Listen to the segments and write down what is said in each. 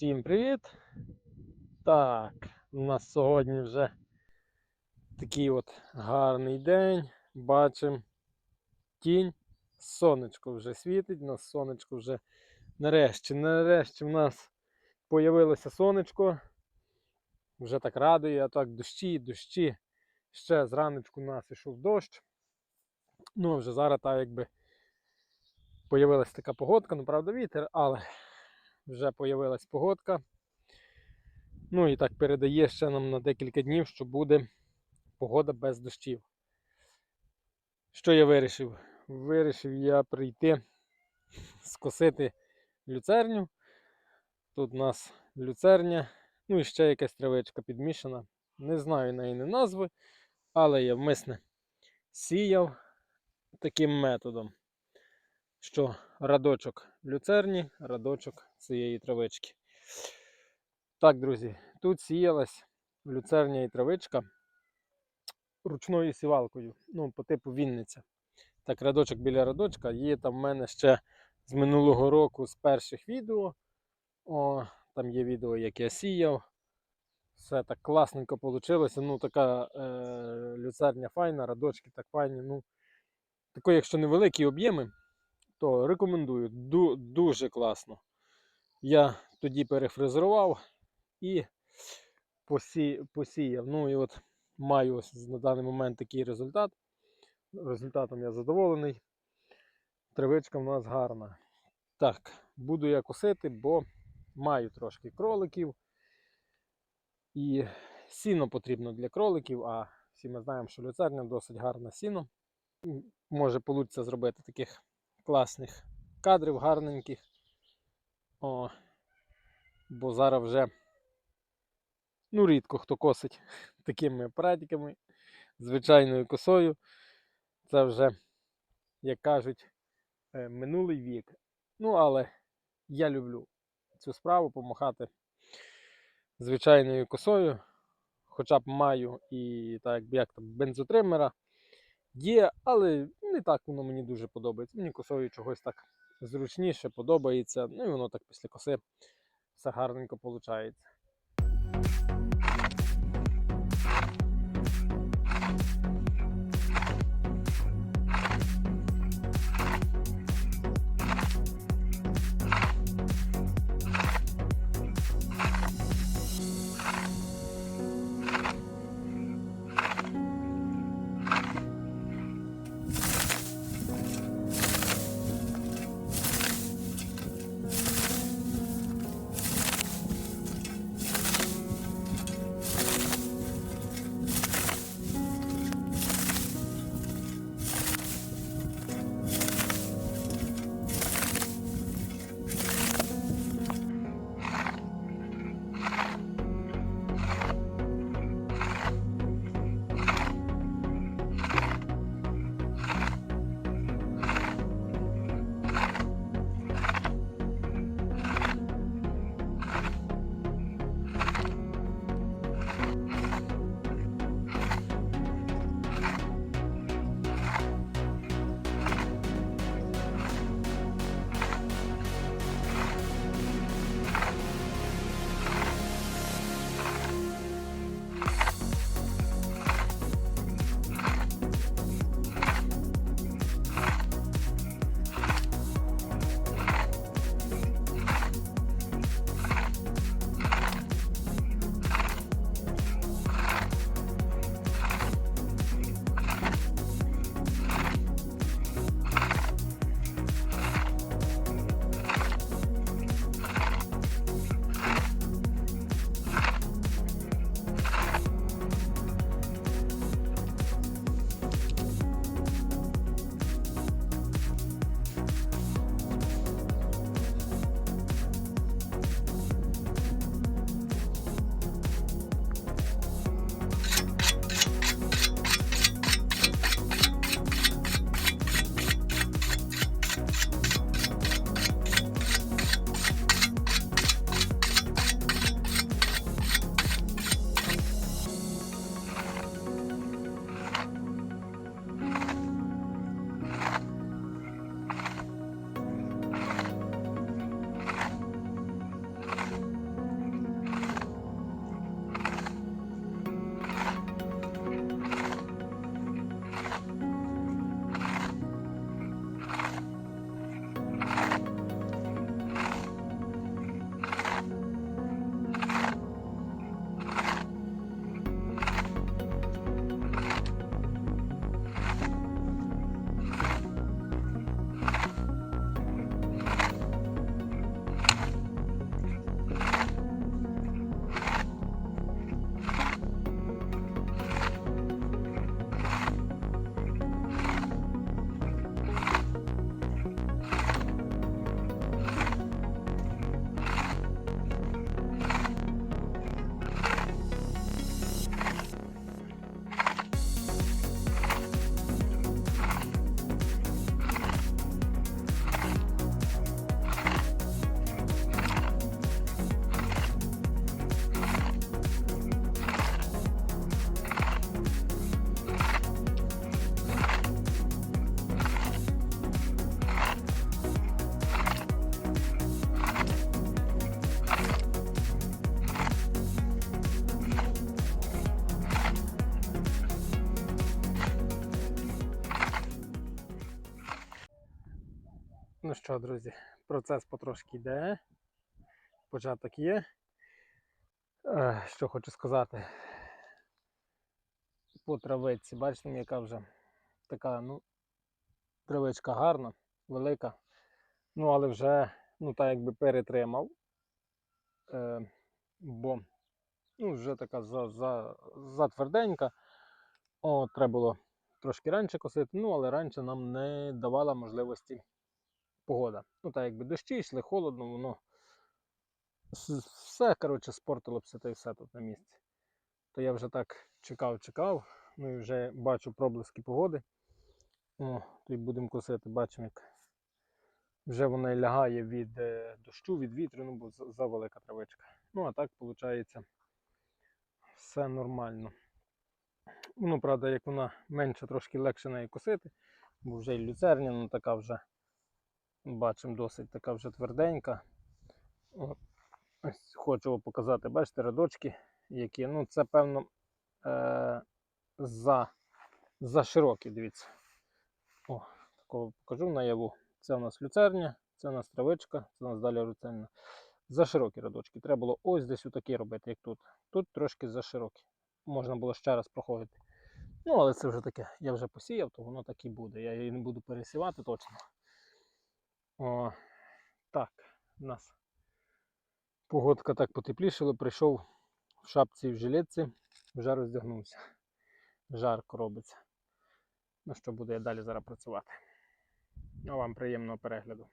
Всім привіт! Так, у нас сьогодні вже такий от гарний день. Бачимо тінь. Сонечко вже світить, у нас сонечко вже нарешті. Нарешті в нас появилося сонечко. Вже так радує, а так дощі, дощі. Ще зраночку у нас ішов дощ. Ну, вже зараз так якби появилася така погодка, ну правда вітер, але вже появилась погодка. Ну і так передає ще нам на декілька днів, що буде погода без дощів. Що я вирішив? Вирішив я прийти скосити люцерню. Тут у нас люцерня, ну і ще якась травичка підмішана. Не знаю неї не назви, але я вмисне сіяв таким методом, що радочок люцерні, радочок цієї травички. Так, друзі, тут сіялась люцерня і травичка ручною сівалкою, ну, по типу Вінниця. Так, радочок біля радочка. Є там в мене ще з минулого року з перших відео. О, там є відео, як я сіяв. Все так класненько вийшло. Ну, така е, люцерня файна, радочки так файні. Ну, такої, якщо невеликі об'єми, то рекомендую. Ду, дуже класно. Я тоді перефрезерував і посіяв. Ну і от маю ось на даний момент такий результат. Результатом я задоволений. Травичка в нас гарна. Так, буду я косити, бо маю трошки кроликів. І сіно потрібно для кроликів, а всі ми знаємо, що люцерня досить гарне сіно. Може вийде зробити таких класних кадрів, гарненьких. О, бо зараз вже ну, рідко хто косить такими апаратиками, звичайною косою. Це вже, як кажуть, е, минулий вік. Ну, але я люблю цю справу помахати звичайною косою. Хоча б маю і так як там бензотримера є, але не так воно мені дуже подобається. Мені косою чогось так зручніше подобається. Ну і воно так після коси все гарненько виходить. Що, друзі, процес потрошки йде. Початок є. Е, Що хочу сказати. По травиці, бачите, яка вже така, ну, травичка гарна, велика. Ну, але вже, ну, так якби перетримав. Е, бо ну, вже така за, за, затверденька. О, треба було трошки раніше косити, ну, але раніше нам не давала можливості погода. Ну, так якби дощі йшли, холодно, воно все, коротше, спортилося та й все тут на місці. То я вже так чекав, чекав, ну і вже бачу проблиски погоди. О, то й будемо косити, бачимо, як вже вона лягає від е, дощу, від вітру, ну, бо завелика травичка. Ну, а так, виходить, все нормально. Ну, правда, як вона менше, трошки легше неї косити, бо вже і люцерня, ну така вже, бачимо, досить така вже тверденька. Ось хочу вам показати, бачите, рядочки, які, ну, це певно е- за, за широкі, дивіться. О, такого покажу наяву. Це у нас люцерня, це у нас травичка, це у нас далі люцерня. За широкі рядочки. Треба було ось десь отакі робити, як тут. Тут трошки за широкі. Можна було ще раз проходити. Ну, але це вже таке. Я вже посіяв, то воно так і буде. Я її не буду пересівати точно. О, так, у нас погодка так потеплішала, прийшов в шапці і в жилетці, вже роздягнувся. Жарко робиться. Ну що буду я далі зараз працювати. А вам приємного перегляду.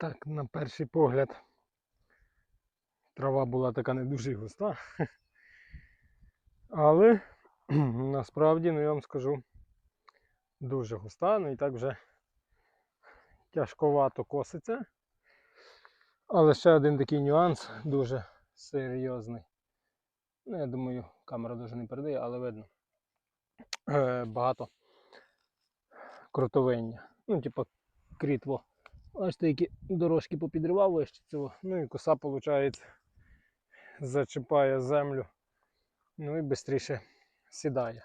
Так, на перший погляд, трава була така не дуже густа. Але насправді, ну я вам скажу, дуже густа, ну і так вже тяжковато коситься. Але ще один такий нюанс дуже серйозний. Ну, я думаю, камера дуже не передає, але видно. Е, багато крутовиння. Ну, типу, крітво. Бачите, які дорожки попідривав вище цього. Ну і коса, виходить, зачіпає землю. Ну і швидше сідає.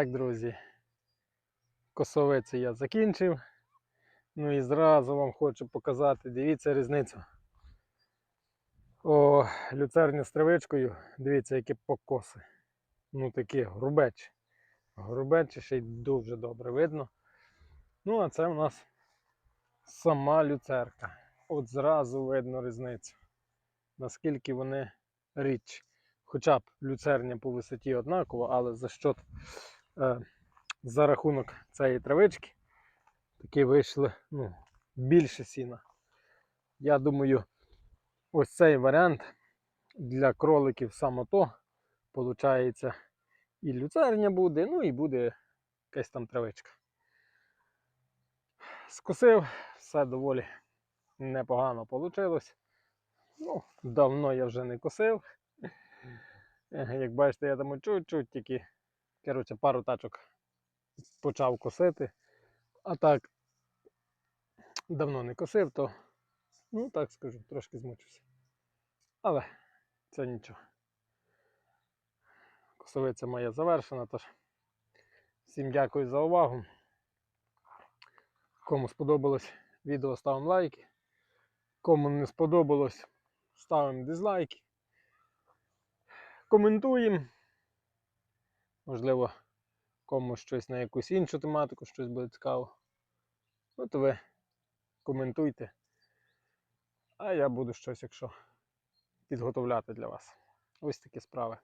Так, друзі. Косовиці я закінчив. Ну і зразу вам хочу показати, дивіться різницю. О, люцерня з травичкою, дивіться, які покоси. Ну такі грубечі. Грубечі ще й дуже добре видно. Ну, а це у нас сама люцерка. От зразу видно різницю. Наскільки вони рідчі. Хоча б люцерня по висоті однакова, але за що за рахунок цієї травички такі вийшли ну, більше сіна. Я думаю, ось цей варіант для кроликів саме то. Получається, і люцерня буде, ну і буде якась там травичка. Скосив, все доволі непогано вийшло. Ну, давно я вже не косив. Е, Як бачите, я там чуть-чуть тільки, коротше, пару тачок почав косити. А так давно не косив, то, ну так скажу, трошки змучився. Але це нічого. Косовиця моя завершена, тож всім дякую за увагу. Кому сподобалось відео, ставимо лайки. Кому не сподобалось, ставимо дизлайки. Коментуємо. Можливо, комусь щось на якусь іншу тематику, щось буде цікаво. Ну, то ви коментуйте. А я буду щось, якщо підготовляти для вас. Ось такі справи.